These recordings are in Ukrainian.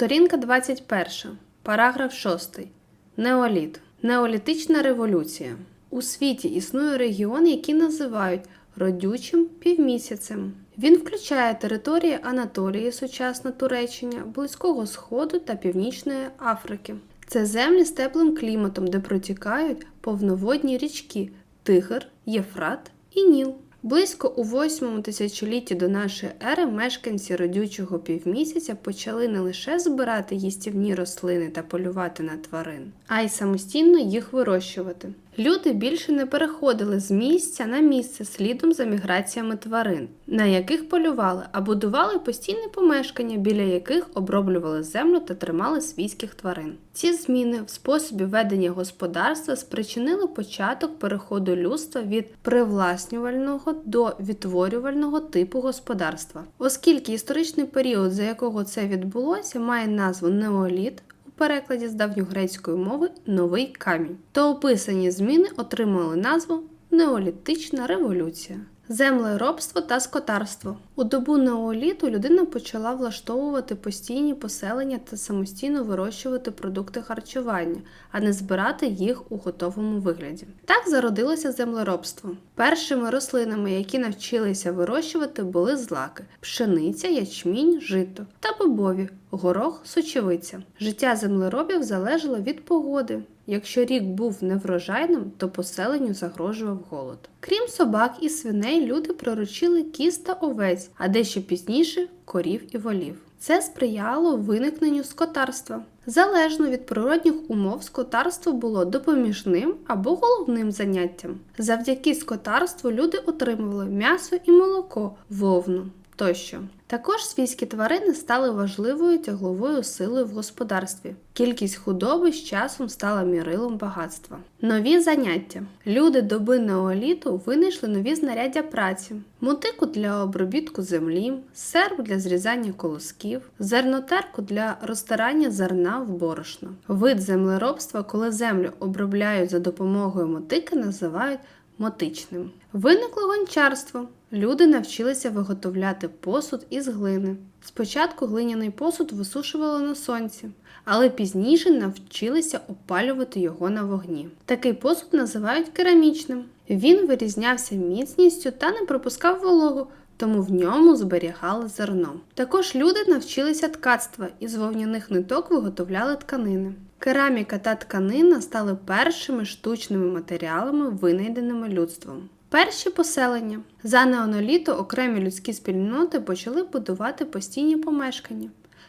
Сторінка 21. Параграф 6. Неоліт. Неолітична революція. У світі існує регіон, який називають родючим півмісяцем. Він включає території Анатолії, сучасна Туреччина, Близького Сходу та Північної Африки. Це землі з теплим кліматом, де протікають повноводні річки Тигр, Єфрат і Ніл. Близько у восьмому тисячолітті до нашої ери мешканці родючого півмісяця почали не лише збирати їстівні рослини та полювати на тварин, а й самостійно їх вирощувати. Люди більше не переходили з місця на місце слідом за міграціями тварин, на яких полювали, а будували постійне помешкання, біля яких оброблювали землю та тримали свійських тварин. Ці зміни в способі ведення господарства спричинили початок переходу людства від привласнювального до відтворювального типу господарства. Оскільки історичний період, за якого це відбулося, має назву неоліт. Перекладі з давньогрецької мови новий камінь, то описані зміни отримали назву Неолітична революція. Землеробство та скотарство. У добу неоліту людина почала влаштовувати постійні поселення та самостійно вирощувати продукти харчування, а не збирати їх у готовому вигляді. Так зародилося землеробство. Першими рослинами, які навчилися вирощувати, були злаки: пшениця, ячмінь, жито та бобові, горох, сочевиця. Життя землеробів залежало від погоди. Якщо рік був неврожайним, то поселенню загрожував голод. Крім собак і свиней, люди приручили кіз та овець, а дещо пізніше корів і волів. Це сприяло виникненню скотарства. Залежно від природних умов, скотарство було допоміжним або головним заняттям. Завдяки скотарству люди отримували м'ясо і молоко, вовну тощо. Також свійські тварини стали важливою тягловою силою в господарстві. Кількість худоби з часом стала мірилом багатства. Нові заняття. Люди доби неоліту винайшли нові знаряддя праці: мотику для обробітку землі, серб для зрізання колосків, зернотерку для розтирання зерна в борошно. Вид землеробства, коли землю обробляють за допомогою мотики, називають мотичним. Виникло гончарство. Люди навчилися виготовляти посуд із глини. Спочатку глиняний посуд висушували на сонці, але пізніше навчилися опалювати його на вогні. Такий посуд називають керамічним. Він вирізнявся міцністю та не пропускав вологу, тому в ньому зберігали зерно. Також люди навчилися ткацтва і з вовняних ниток виготовляли тканини. Кераміка та тканина стали першими штучними матеріалами, винайденими людством. Перші поселення за неоноліту окремі людські спільноти почали будувати постійні помешкання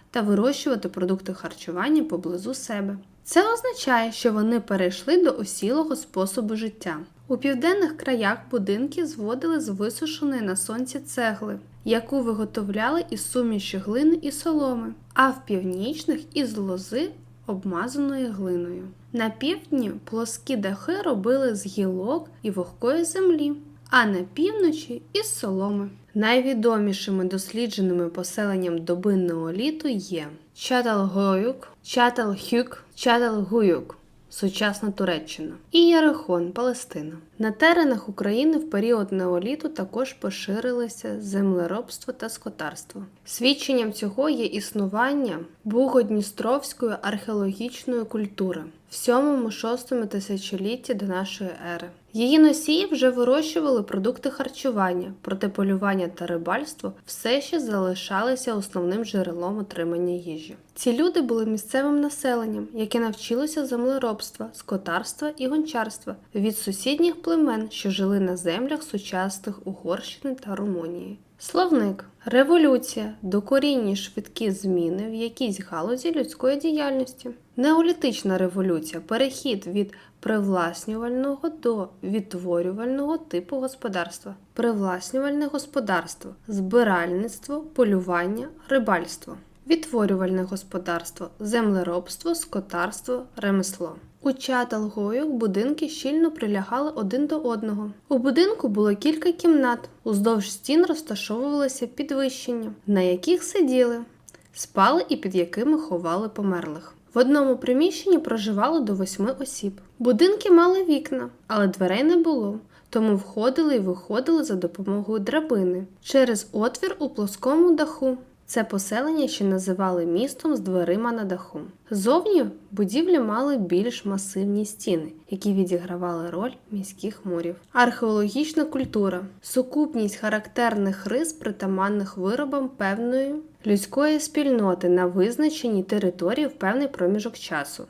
та вирощувати продукти харчування поблизу себе. Це означає, що вони перейшли до осілого способу життя. У південних краях будинки зводили з висушеної на сонці цегли, яку виготовляли із суміші глини і соломи, а в північних із лози обмазаної глиною. На півдні плоскі дахи робили з гілок і вогкої землі, а на півночі із соломи. Найвідомішими дослідженими поселенням доби неоліту є Чаталгоюк, Чаталхюк, Чаталгуюк. Сучасна Туреччина і Єрихон, Палестина. На теренах України в період неоліту також поширилися землеробство та скотарство. Свідченням цього є існування Бугодністровської археологічної культури в 7-6 тисячолітті до нашої ери. Її носії вже вирощували продукти харчування, проте полювання та рибальство все ще залишалися основним джерелом отримання їжі. Ці люди були місцевим населенням, яке навчилося землеробства, скотарства і гончарства від сусідніх племен, що жили на землях сучасних Угорщини та Румунії. Словник революція, докорінні швидкі зміни в якійсь галузі людської діяльності. Неолітична революція перехід від привласнювального до відтворювального типу господарства, привласнювальне господарство, збиральництво, полювання, рибальство, відтворювальне господарство, землеробство, скотарство, ремесло. У чаталгою будинки щільно прилягали один до одного. У будинку було кілька кімнат, уздовж стін розташовувалися підвищення, на яких сиділи, спали і під якими ховали померлих. В одному приміщенні проживало до восьми осіб. Будинки мали вікна, але дверей не було, тому входили і виходили за допомогою драбини через отвір у плоскому даху. Це поселення ще називали містом з дверима на даху. Зовні будівлі мали більш масивні стіни, які відігравали роль міських мурів. Археологічна культура сукупність характерних рис, притаманних виробам певної людської спільноти на визначеній території в певний проміжок часу.